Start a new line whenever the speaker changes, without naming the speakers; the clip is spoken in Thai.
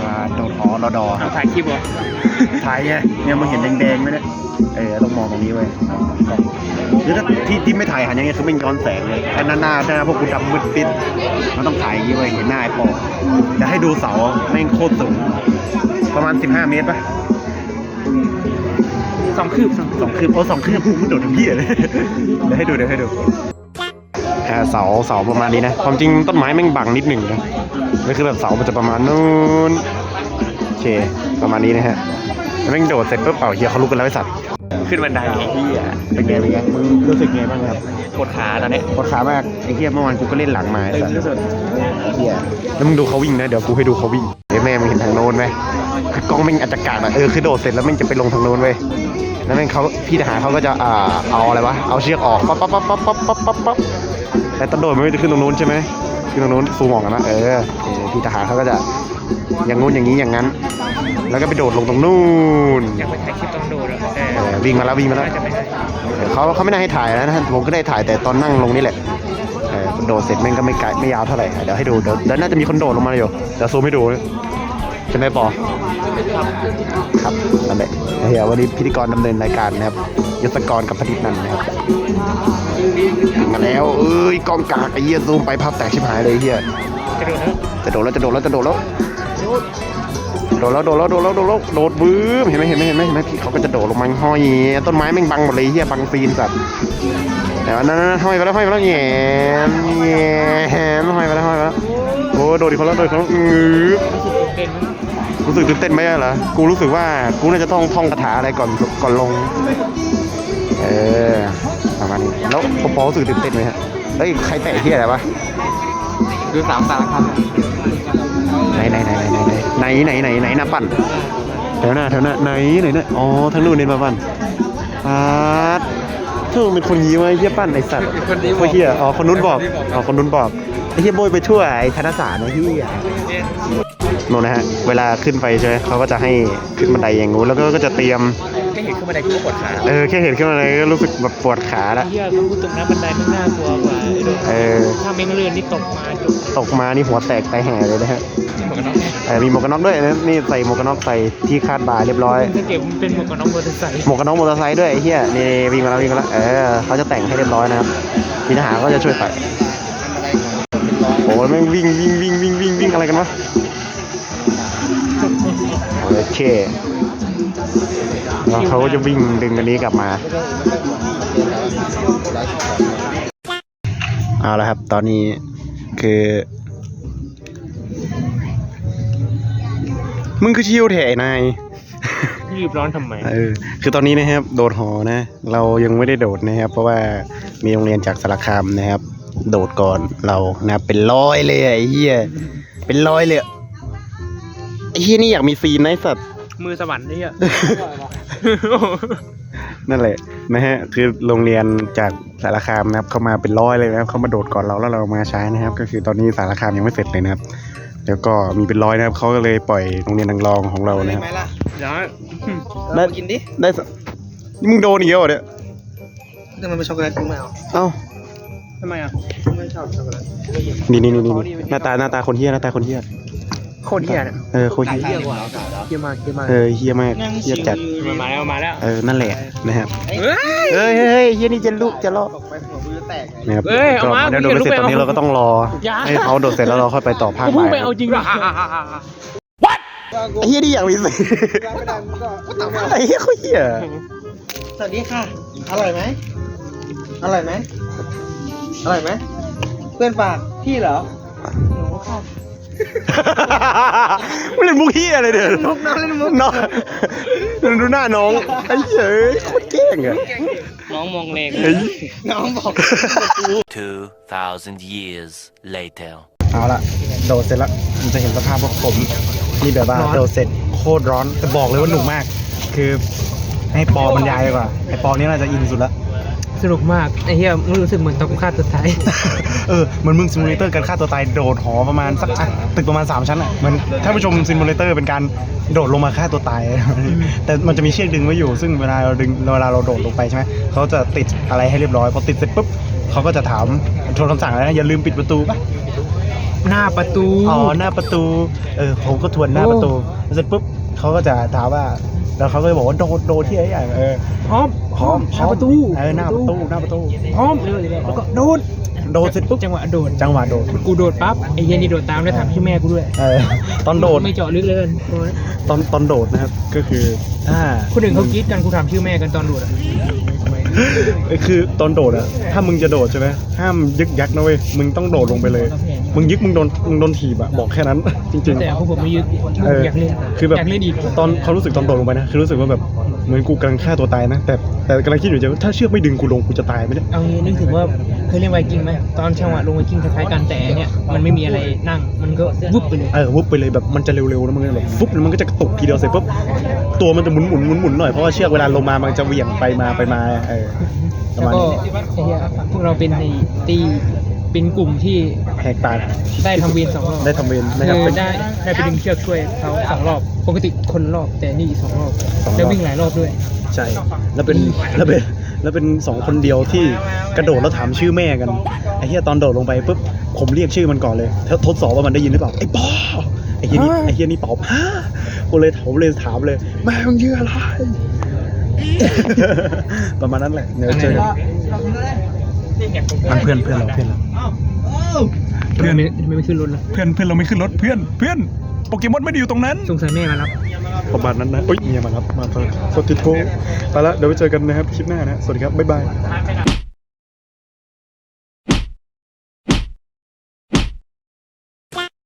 มาโดดหอรอดอครับ
ถ่ายคลิปเหรอ
ถ่ายไงเนี่ยมึงเห็นแดงๆไหมเนี่ยเออต้องมองตรงนี้เว้ยกล้องหรือถ้าที่ที่ไม่ถ่ายหันอย่างเงี้ยคือไม่ย้อนแสงเลยไอ้หน้าหน้าหน้าพวกกูดำมืดปิดมันต้องถ่ายอย่างงี้เว้ยเห็นหน้าไอ้ปอจะให้ดูเสาแม่งโคตรสูงประมาณ 15 เมตรปะ
สองคืบสอง
คืบโอ้สองคืบกูโดดทั้งพี่เลยเดี๋ยวให้ดูเดี๋ยวให้ดูอ่เสาเสาประมาณนี้นะความจริงต้นไม้แม่งบังนิดหนึ่งนะก็คือแบบเสามันจะประมาณนู้นโอเคประมาณนี้นะฮะแล้วแม่งโดดเสร็จปุ๊บเป่าเฮียเขาลุกกันแล้วไอ้สัตว์
ขึ้นบันไดไอ้เหี้ย
เป็นไงเป็นไงมึงรู้สึกไงบ้างครับ
ปวดขาตอนเนี้ย
ปวดขามากไอ้เฮียเมื่อวานกูก็เล่นหลังมาไอ้
ตึง
สัตว์
ที่สุด
เฮียแล้วมึงดูเขาวิ่งนะเดี๋ยวกูให้ดูเขาวิ่งเดี๋ยวแม่มึงเห็นทางโน้นไหมคือกล้องแม่งอาจจะกาดอะเออคือโดดเสร็จแล้วแม่งจะไปลงทางโน้นเว้ยแล้วแม่งเขาพี่ทหารเขาก็จะอ่าเอาอะไรวะเอาเชือกออกปั๊บปั๊บปั๊บปั๊บปั๊บปั๊บปั๊บปั๊บแต่ตอนโดดมันไม่ได้ขึ้นตรงนู้นใช่ไหมขึ้นตรงนู้นซูมออกกันนะเออเออพี่ทหารเขาก็จะ อย่างงู้นอย่างนี้อย่างนั้น แล้วก็ไปโดดลงตรงนู้น
อยากไปถ่ายคลิปตอนโดดอะ
เออวิ่งมาแล้ววิ่งมาแล้ว
น่าจะไม่ได้
เออเขาเขาไม่ได้ให้ถ่ายนะผมก็ได้ถ่ายแต่ตอนนั่งลงนี่แหละเออโดดเสร็จแม่งก็ไม่ไกลไม่ยาวเท่าไหร่เดี๋ยวให้ดูเดี๋ยวเดี๋ยวน่าจะมีคนโดดลงมาอยู่เดี๋ยวซูมให้ดูใช่ไหมปอครับนั่นแหละเฮียวันนี้พิธีกรดำเนินรายการนะครับยศกรกับพทิตนันนะครับถึงมาแล้วเอ้ยกล้องกากไอ้เหี้ยซูมไปภาพแตกชิบหายเลยเฮีย
จะโดดแล้ว
จะโดดแล้วจะโดดแล้วจะโดดแล้วโดดแล้วโดดแล้วโดดแล้วโดดแล้วโดดบื้มเห็นไหมเห็นไหมเห็นไหมเห็นไหมพี่เขาก็จะโดดลงมาห้อยต้นไม้แม่งบังหมดเลยเฮียบังซีนสัตว์แต่ว่านั่นนั่นห้อยไปแล้วห้อยไปแล้วแง่แง่ห้อยไปแล้วห้อยไปแล้วโอ้โดดอีกคนแล้วโดดอีกคนแล้วงือ
รู้สึกตื่นเต้นไหม
รู้สึกตื่นเต้นไหมเหรอกูรู้สึกว่ากูน่าจะต้องท่องคาถาอะไรก่อนก่อนลงเออประมาณนี้แล้วปอปอรู้สึกตื่นเต้นไหมฮะเฮ้ยใครแตะเฮียอะไรวะ
ดูสามสารคำ
ไหนไหนไหนไหนไหนไหนไหนไหนไหนหน้าปั่นแถวหน้าแถวหน้าไหนไหนนะอ๋อทางนู้นเนี่ยมาปั่นปาดเธอเป็นคนยี้ไว้เฮียปั่นไอสัตว์โอ้เฮียอ๋อคนนู้นบอกอ๋อคนนู้นบอกไอเฮียโบยไปทั่วไอธนศาสตร์นะพี่โน่นนะฮะเวลาขึ้นไปใช่ไหมเขาก็จะให้ขึ้นบันไดอย่างงู้นแล้วก็ก็จะเตรียม
ไม่เห็นขึ้นบันไดกูก็ปวดขา
เออแค่เห็นขึ้นบันไดก็รู้สึกแบบปวดขาละ
เหี้ยเขาพูดตรงนั้นบันไดมันน่ากลัวกว่าไอ้โดด
เออ
ถ้าเม้งเลื่อนนี่ตกมาจุก
ตกมานี่หัวแตกตายแห่เลยนะฮะ
หมวกกันน็อก
เออมีหมวกกันน็อกด้วยนะนี่ใส่หมวกกันน็อกใส่ที่คาดบ่าเรียบร้อย
ถ้าเก็บมันเป็นหมวกกันน็อกมอเตอร์ไซค์
หมวกกันน็อกมอเตอร์ไซค์ด้วยไอ้เหี้ยนี่วิ่งมาแล้ววิ่งมาแล้วเออเขาจะแต่งให้เรียบร้อยนะครับพี่ทหารก็จะช่วยใส่โอ้ยแม่งวิ่งวิ่งวิ่งวิ่งวิ่งวิ่งอะไรกันวะโอเค แล้วเขาก็จะวิ่งดึงอันนี้กลับมา เอาละครับ ตอนนี้คือ มึงคือชิวแถนาย
รีบร้อนทำไม
เออคือตอนนี้นะครับ โดดหอนะ เรายังไม่ได้โดดนะครับ เพราะว่ามีโรงเรียนจากสารคามนะครับ โดดก่อนเรานะครับเป็นร้อยเลยอะไอ้เหี้ยเป็นร้อยเลยอะไอ้เหี้ยนี่อยากมีซีนนะไอ้สัตว์
มือสวรรค์นี่อะ
นั่นแหละนะฮะคือโรงเรียนจากสารคามนะครับ เข้ามาเป็นร้อยเลยนะครับ เขามาโดดก่อนเราแล้วเรามาช้านะครับ ก็คือตอนนี้สารคามยังไม่เสร็จเลยนะครับแล้วก็มีเป็นร้อยนะครับเขาก็เลยปล่อยโรงเรียนนางรองของเรานะครับ
เดี๋ยว
ได้
กินดิ
ได้สนี่มึงโดนอีกแล้วเหรอเนี่ย
แต่มันเป็นช็อกโกแลตกูไม่เอา
เอ้า
ทำไมอะ
กูไม่ชอบช็อกโกแลต
นี่นี่นี่นี่หน้าตาหน้าตาคนเฮี้ยหน้าตาคนเฮี้ย
โคตรเหี้ยนะ
เออโคตรเฮี้ย
เหี้ยกว่าเหี้ยมากเหี้ยมาก
เออเฮี้ยมากเฮี้ยจัด
มาแล้วมาแล้ว
เออนั่นแหละนะครับ
เฮ้ย
เอ้ยเฮ้ยเฮ้ยเฮี้ยนี่จะลุกจะล่อ
ตกไปหัวมือแตกไง
นะครับ
เอ้ยเอามา
ก็เดี๋ยวโดดไปเสร็จตอนนี้เราก็ต้องรอ
อย่า
ให้เขาโดดเสร็จแล้วเราค่อยไปต่อภาค
กู
บ่า
เพิ่ง
ย
ไปเอาจริง
ไอ้เฮี้ยนี่อยากมีสิ
ไม่ได้มึงก็ก็ตามมา
ไอ้เฮี้ยเขาเฮี้ย
สวัสดีค่ะ อร่อยไหมอร่อยไหมอร่อยไหมเพื่อนฝากพี่เหรอหนูค่ะ
มันเล่นมุกเฮี้ยอะไรเดี๋ยว
มุกน้องเล่นมุก
น้องดูหน้าน้องไอ้เหี้ยเอ้ยโคตรเก่งอะ
น้องมองแรง
เฮ้ย
น้องบอก
2,000 years later.
เอาละโดดเสร็จแล้วมันจะเห็นสภาพพวกผมนี่แบบว่าโดดเสร็จโคตรร้อนแต่บอกเลยว่าหนุกมาก คือให้ปอบรรยายดีกว่าไอปอนี่น่าจะอินสุดละ
สนุกมากไอ้เหี้ยมึงรู้สึกเหมือนตอนกูฆ่าตัวตาย
เออเหมือนมึงซิมูเลเตอร์การฆ่าตัวตายโดดหอประมาณสักอะตึกประมาณ 3 ชั้นอะเหมือนถ้าผู้ชมซิมูเลเตอร์เป็นการโดดลงมาฆ่าตัวตาย แต่มันจะมีเชือกดึงไว้อยู่ ซึ่งเวลาเราดึงเวลาเราโดดลงไปใช่ไหมเขาจะติดอะไรให้เรียบร้อยพอติดเสร็จปุ๊บเขาก็จะถามโทรคำสั่งอะไรนะอย่าลืมปิดประตูปะ
หน้าประตู
อ๋อหน้าประตูเออผมก็ทวนหน้าประตูเสร็จปุ๊บเขาก็จะถามว่า แล้วเขาก็จะบอกว่าโดดโดดที่ไหนอย่างเออ
พร้อม
พร้อม
หน้าประตู
เออหน้าประตูหน้าประตู
พร้อมเลยแล้วก็โดด
โดดเสร็จปุ๊บ
จังหวะโดด
จังหวะโดด
กูโดดปั๊บไอ้เหี้ยนี่โดดตามแล้วถามชื่อแม่กูด้วย
เออตอนโดด
ไม่เจาะลึกเลย
ตอนตอนโดดนะครับก็คือถ้า
คนอื่นเขากรี๊ดกันกูถามชื่อแม่กันตอนโดดอะ
เอ้ยคือตอนโดดอะถ้ามึงจะโดดใช่ไหมห้ามยึกยักนะเว้ยมึงต้องโดดลงไปเลย มึงยึกมึงโดนมึงโดนถีบอะบอกแค่นั้น จริง
แต่พวกผมไม่ยึด
ๆเออ
อยากเล่น
คือแบบ
อยากเล่นอีก
ตอนเขารู้สึกตอนโดดลงไปนะคือรู้สึกว่าแบบเหมือนกูกำลังฆ่าตัวตายนะ แต่แต่กำลังคิดอยู่ใจว่าถ้าเชือกไม่ดึงกูลงกูจะตายไหมเนี่ย
เอางี้นึกถึงว่าเคยเล่นไวกิ้งไหมตอนจังหวะลงไวกิ้งคล้ายๆกันแต่เนี่ยมันไม่มีอะไรนั่งมันก็วุบไปเลย
เออวุบไปเลยแบบมันจะเร็วๆแล้วมันก็แบบฟุบแล้วมันก็จะกระตุกทีเดียวเสร็จปุ๊บตัวมันจะหมุนหมุนหมุนหมุนหน่อยเพราะว่าเชือกเวลาลงมามันจะเหวี่ยงไปมาไปมาเออประ
แล้ว
มาณ
ก็
นี้
ไอ้เหี้ยพวกเราเป็นในตี เป็นกลุ่มที่
แหกปาก
ได้ทำเวรสองรอบ
ได้ทำเวรนะครับ
คือ
เป็น
ได้ได้ไปดึงเชือกช่วยเขาสองรอบปกติคนละรอบแต่นี่สองรอบ
สองรอบ
แล้ววิ่งหลายรอบด้วย
ใช่แล้วเป็นแล้วเป็นแล้วเป็นสองคนเดียวที่กระโดดแล้วถามชื่อแม่กันไอ้เหี้ยตอนโดดลงไปปุ๊บผมเรียกชื่อมันก่อนเลยทดทดสอบว่ามันได้ยินหรือเปล่าไอ้ปอไอ้เหี้ยนี่
ฮะ
ไอ้เหี้ยนี่ตอบฮะกูเลยผมเลยถามเลยแม่มึงชื่ออะไร ประมาณนั้นแหละเดี๋ยวเจอกัน มันเพื่อนเพื่อนเราเพื่อนเรา
ทำไมไม่ทำไมไม่ขึ้นรถล่ะ
เพื่อนเพื่อนเราไม่ขึ้นรถเพื่อนเพื่อนโปเกมอนไม่ได้อยู่ตรงนั้น
สงสัยแม่มารับ
ประมาณนั้นนะเอ้ยเมียมารับมาเถอะสติโทไปละเดี๋ยวไปเจอกันนะครับคลิปหน้านะ สวัสดีครับ บ๊ายบาย